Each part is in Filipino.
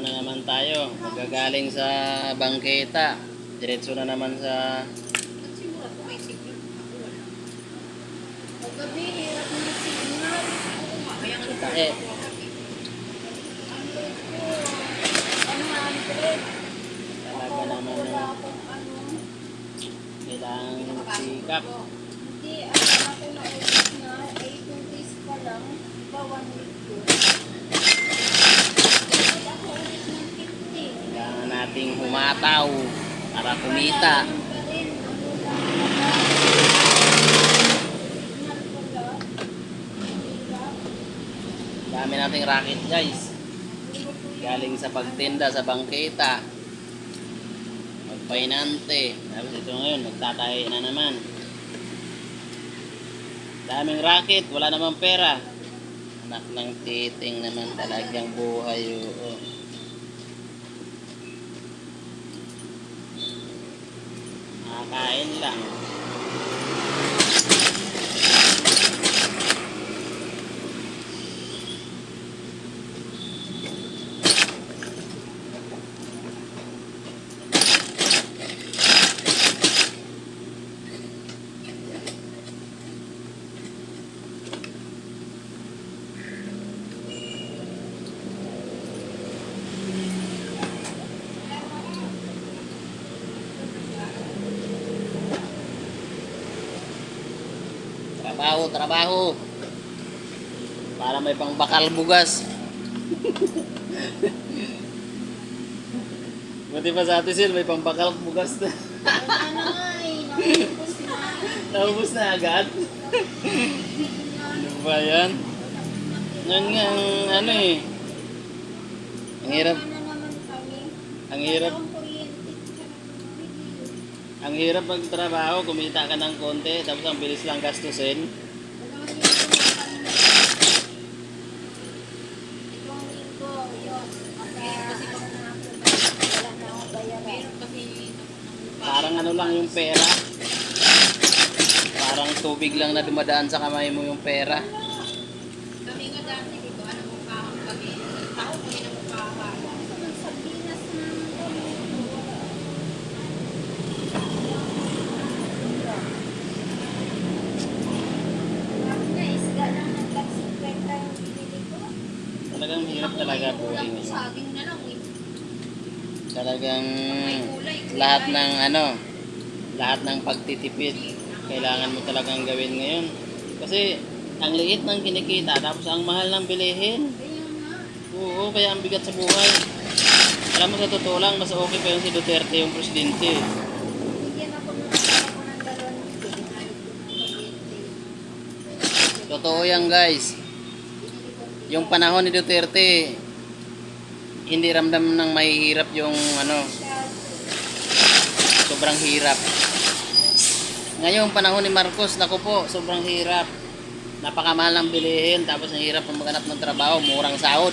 Trabaho na naman tayo. Magagaling sa bangketa. Diretso na naman sa... Ako tae. Hundred. Talaga naman na ano. kailangan sikap. Hindi, akala ko na ubus na. 18 days pa lang. Iba one week yun. Bakit ako ulit ng 15? Kailangan nating humataw para kumita. Wala naman pa rin. Ano lang, wala. Signal pala. Hirap. Dami nating racket guys. Galing sa pagtinda sa bangketa. Magpainante. Tapos ito ngayon, magtatahi na naman. Daming racket, wala namang pera. Anak ng titing naman talagang buhay. Oo. Nakakain lang. Trabaho, trabaho. Para may pangbakal bugas. Buti pa sa atin sil, may pangbakal bugas na. Naubos na. Agad. ano ba yan? Yan nga ano eh. Ang hirap, ang hirap. Ang hirap magtrabaho, kumita ka ng konti, tapos ang bilis lang gastusin. Parang ano lang yung pera. Parang tubig lang na dumadaan sa kamay mo yung pera. kami nga dati, di ba, ano mukha kami. Tao kami na mukha Sa Pinas na kami. Marami na isda lang nagtag-sikwenta yung binili ko. Talagang hirap talaga buhay lang eh. Talagang lahat ng ano, lahat ng pagtitipid kailangan mo talagang gawin ngayon. Kasi ang liit ng kinikita tapos ang mahal ng bilihin. Oo, kaya ang bigat sa buhay. Alam mo sa totoo lang, mas okay pa yung si Duterte yung presidente. Totoo yan guys. Yung panahon ni Duterte, hindi ramdam ng mahihirap yung ano, sobrang hirap. Ngayon, panahon ni Marcos, naku po, sobrang hirap. Napakamahal ng bilihin, tapos ang hirap ng maghanap ng trabaho, murang sahod.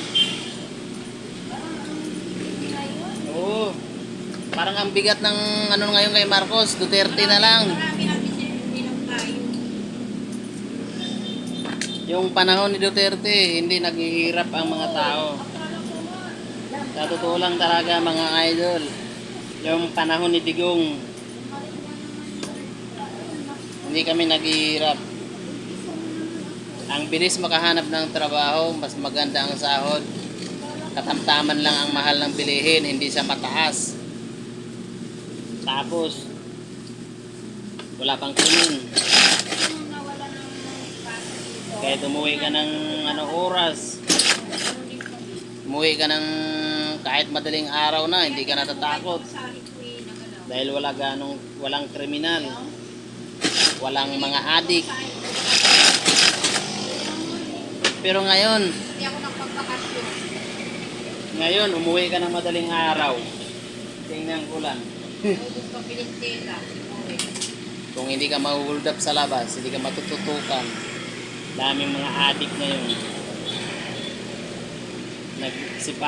Oo. Parang ang bigat ng ano ngayon kay Marcos, Duterte na lang. Yung panahon ni Duterte, hindi naghihirap ang mga tao. Sa lang talaga mga idol. Yung panahon ni Digong, hindi kami naghihirap. Ang bilis makahanap ng trabaho, mas maganda ang sahod. Katamtaman lang ang mahal ng bilihin, hindi sa mataas. Tapos, wala pang kunin. Nung nawala ng pasa dito. Kahit umuwi ka ng ano oras, umuwi ka ng kahit madaling araw na, hindi ka natatakot. Dahil wala ganong, walang kriminal, walang mga adik. Pero ngayon, ngayon umuwi ka ng madaling araw. Tingnan ko lang. Kung hindi ka mahuhold up sa labas, hindi ka matututukan. Daming mga adik ngayon. Nagsipa